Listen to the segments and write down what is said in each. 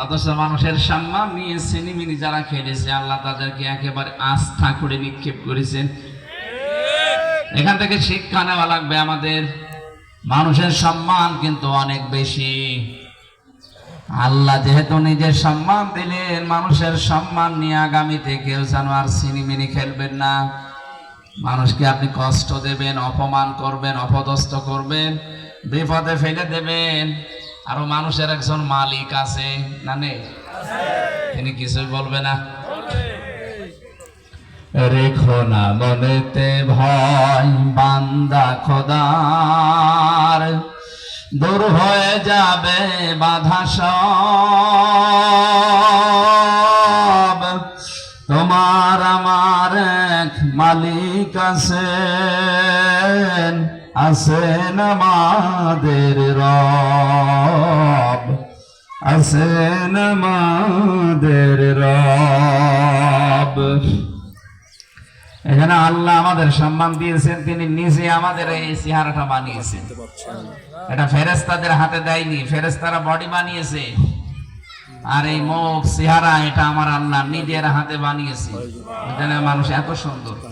অথচ মানুষের সম্মান নিয়ে সিনিমিনি যারা খেলেছে আল্লাহ তাদেরকে একেবারে আস্থা করে নিক্ষেপ করেছেন এখান থেকে শিক্ষা নেওয়া লাগবে আমাদের। মানুষের সম্মান কিন্তু অনেক বেশি। আল্লাহ যেহেতু নিজের সম্মান দিলেন, মানুষের সম্মান নিয়ে আগামীতে কেউ যেন আর সিনিমিনি খেলবেন না। মানুষকে আপনি কষ্ট দেবেন, অপমান করবেন, অপদস্থ করবেন, বিপদে ফেলে দেবেন। আরও মানুষের একজন মালিক আছে, না নেই? তিনি কিছুই বলবে না। রেখো না মনেতে ভয়, বান্দা খোদার। দূর হয়ে যাবে বাধা সব। তোমার আমার এক মালিক আছেন। আছেন আমাদের রব আছেন আমাদের রব। এখানে আল্লাহ আমাদের সম্মান দিয়েছেন, তিনি নিজে আমাদের এই চেহারাটা বানিয়েছেন। এটা ফেরেস্তাদের হাতে দেয়নি ফেরেস্তারা বডি বানিয়েছে। আর এই মুখ, চেহারা, এটা আমার আল্লাহ নিজের হাতে বানিয়েছে। এখানে মানুষ এত সুন্দর।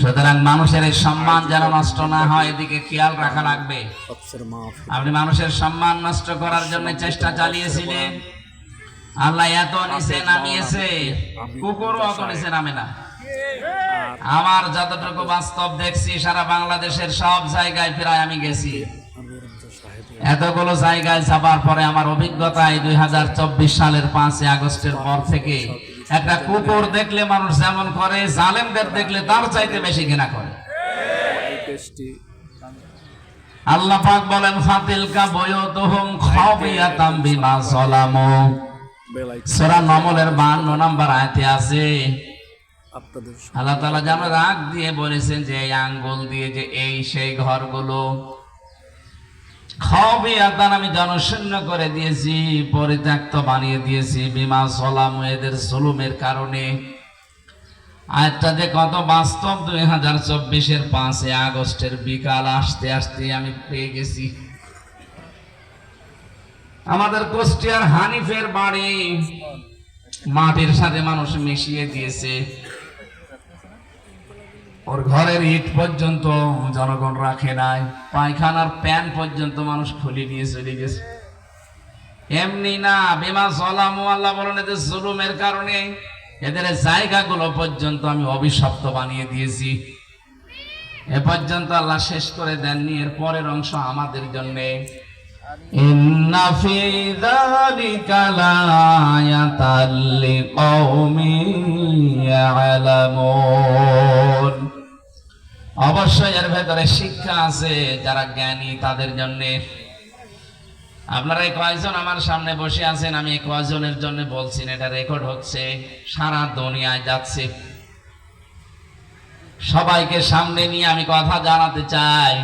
সুতরাং মানুষের এই সম্মান যেন নষ্ট না হয় এদিকে খেয়াল রাখা লাগবে। আপনি মানুষের সম্মান নষ্ট করার জন্য চেষ্টা চালিয়েছিলেন। আল্লাহ এত নিচে নামিয়েছে কুকুরও অত নিচে নামে না। আমার যতটুকু বাস্তব দেখছি সারা বাংলাদেশের সব জায়গায় প্রায় আমি গেছি। এতগুলো জায়গায় যাবার পরে আমার অভিজ্ঞতায় দুই সালের পাঁচই আগস্টের পর থেকে। একটা কুকুর দেখলে মানুষ যেমন করে, জালেমদের দেখলে তার চাইতে বেশি ঘৃণা করে। আল্লাহ পাক বলেন নমলের 52 নম্বর আয়াতে আছে। আল্লাহ তাআলা যেন রাগ দিয়ে বলেছেন যে, এই আঙ্গুল দিয়ে যে এই সেই ঘরগুলো খাবিয়াতান আমি জনশূন্য করে দিয়েছি, পরিত্যক্ত বানিয়ে দিয়েছি, বিমা সালামু এদের জুলুমের কারণে। আয়াতটা যে কত বাস্তব, দুই হাজার চব্বিশের পাঁচই আগস্টের বিকাল আসতে আসতে আমি পেয়ে গেছি। আমাদের কুষ্টিয়ার হানিফের বাড়ি মাটির সাথে মানুষ মিশিয়ে দিয়েছে। ওর ঘরের ইট পর্যন্ত জনগণ রাখে নাই, পায়খানার প্যান পর্যন্ত মানুষ খুলে নিয়ে চলে গেছে। এমনি না, বিমা সলামু আল্লাহ বলেন এদের জুলুমের কারণে এদের জায়গাগুলো পর্যন্ত আমি অভিশপ্ত বানিয়ে দিয়েছি। এ পর্যন্ত আল্লাহ শেষ করে দেননি, এর পরের অংশ আমাদের জন্য। ইন্না অবশ্যই এর ভেতরে শিক্ষা আছে যারা জ্ঞানী, তাদের জন্য। আপনারা এই কয়জন আমার সামনে বসে আছেন? আমি এই কয়জনের জন্য বলছি এটা রেকর্ড হচ্ছে। সারা দুনিয়ায় যাচ্ছে। সবাইকে সামনে নিয়ে আমি কথা জানাতে চাই।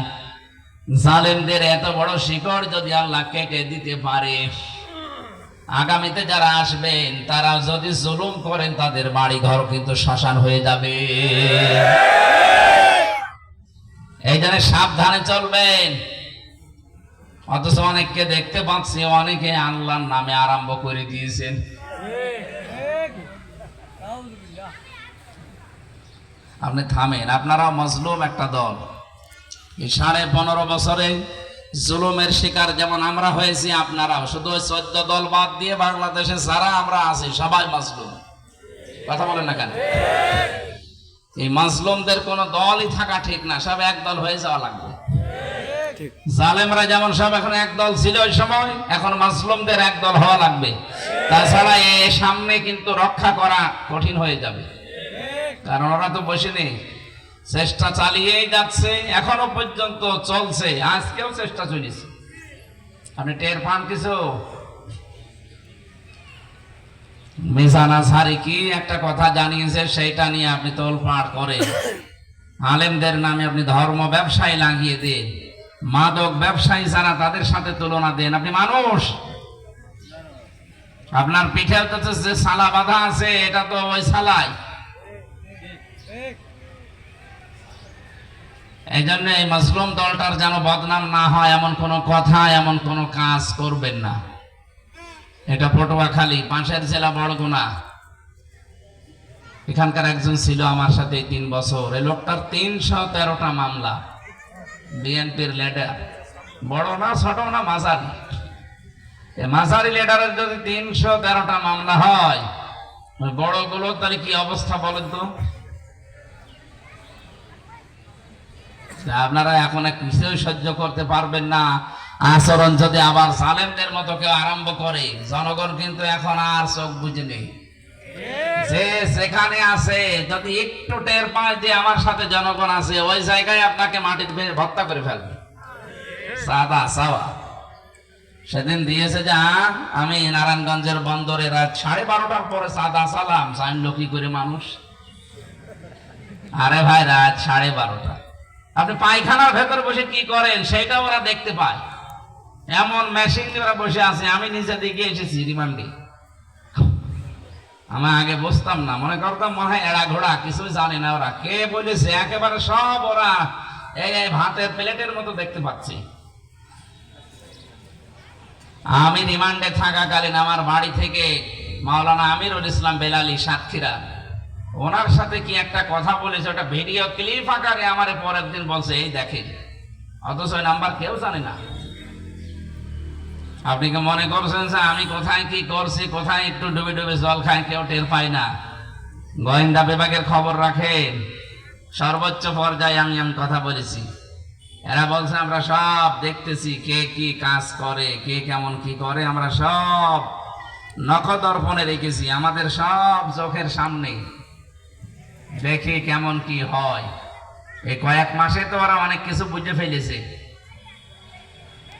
জালেমদের এত বড় শিকড় যদি আল্লাহ কেটে দিতে পারে, আগামীতে যারা আসবেন তারা যদি জুলুম করেন, তাদের বাড়ি ঘর কিন্তু শ্মশান হয়ে যাবে। এই জন্য সাবধানে চলবেন। অথচ অনেককে দেখতে পাচ্ছি, অনেকে আল্লাহর নামে আরম্ভ করে দিয়েছেন। আপনি থামেন আপনারা মজলুম একটা দল। এই সাড়ে পনেরো বছরে জুলুমের শিকার যেমন আমরা হয়েছি, আপনারাও। শুধু ওই চোদ্দ দল বাদ দিয়ে বাংলাদেশে যারা আমরা আছি, সবাই মজলুম। কথা বলেন না কেন? এই মাজলুমদের কোন দলই থাকা ঠিক না, সব এক দল হয়ে যাওয়া লাগবে। জালেমরা যেমন সব এখন এক দল ছিল ওই সময়, এখন মাজলুমদের এক দল হওয়া লাগবে। তাছাড়া এ সামনে কিন্তু রক্ষা করা কঠিন হয়ে যাবে। কারণ ওরা তো বসে নেই। চেষ্টা চালিয়েই যাচ্ছে, এখনও পর্যন্ত চলছে, আজকেও চেষ্টা চলেছে। আপনি টের পান কিছু? মিজানা সারি কি একটা কথা জানিয়েছে, সেইটা নিয়ে আপনি তোল পাঠ করে। আলেমদের নামে আপনি ধর্ম ব্যবসায়ী লাগিয়ে দেন। মাদক ব্যবসায়ী যারা, তাদের সাথে তুলনা দেন। আপনি মানুষ। আপনার পিঠেও তো যে সালা বাঁধা আছে, এটা তো ওই সালাই। এই জন্য এই মজলুম দলটার যেন বদনাম না হয়, এমন কোনো কথা, এমন কোনো কাজ করবেন না। এটা পটুয়াখালী পাশের জেলা বড়গুনা এখানকার একজন ছিল আমার সাথে তিন বছর। এই লোকটার তিনশো তেরোটা মামলা, বিএনপির লিডার বড় না, ছোট না, মাঝারি। মাঝারি লিডারের যদি তিনশো তেরোটা মামলা হয় বড়গুলো তাহলে কি অবস্থা বলেন তো? আপনারা এখন কিছুই সহ্য করতে পারবেন না। আচরণ যদি আবার সালেমদের মতো কেউ আরম্ভ করে, জনগণ কিন্তু এখন আর চোখ বুঝে নেই যে যেখানে আছে, যদি একটু টের পায় যে আমার সাথে জনগণ আছে, ওই জায়গায় আপনাকে মাটিতে ফেলে ভর্তা করে ফেলবে। সাদা সাওয়া। সেদিন দিয়েছে যে আমি নারায়ণগঞ্জের বন্দরে রাত সাড়ে বারোটার পরে সাদা সালাম জানলো কি করে মানুষ। আরে ভাই, রাত সাড়ে বারোটা। আপনি পায়খানার ভেতর বসে কি করেন, সেটা ওরা দেখতে পায়। এমন মেশিন ওরা বসে আছে, আমি নিজে দিকে এসেছি রিমান্ডে আমি আগে বুঝতাম না, মনে করতাম মনে হয় এড়া ঘোড়া, কিছুই জানে না ওরা। কে বলেছে? একেবারে সব ওরা এই ভাতের প্লেটের মতো দেখতে পাচ্ছি। আমি রিমান্ডে থাকাকালীন আমার বাড়ি থেকে মাওলানা আমিরুল ইসলাম বেলালি সাতক্ষীরা, ওনার সাথে কি একটা কথা বলেছে? ওটা ভিডিও ক্লিপ আকারে আমার পরের দিন বলছে, এই দেখেন, অথচ ওই নাম্বার কেউ জানে না। আপনি কি মনে করছেন যে আমি কোথায় কি করছি, কোথায় একটু ডুবে ডুবে জল খায় কেউ টের পাই না। গোয়েন্দা বিভাগের খবর রাখেন সর্বোচ্চ পর্যায়ে আমি আমি কথা বলেছি। এরা বলছে, আমরা সব দেখতেছি কে কি কাজ করে, কে কেমন কি করে, আমরা সব নখদর্পণে রেখেছি, আমাদের সব চোখের সামনে। দেখি কেমন কি হয়। এই কয়েক মাসে তো ওরা অনেক কিছু বুঝে ফেলেছে।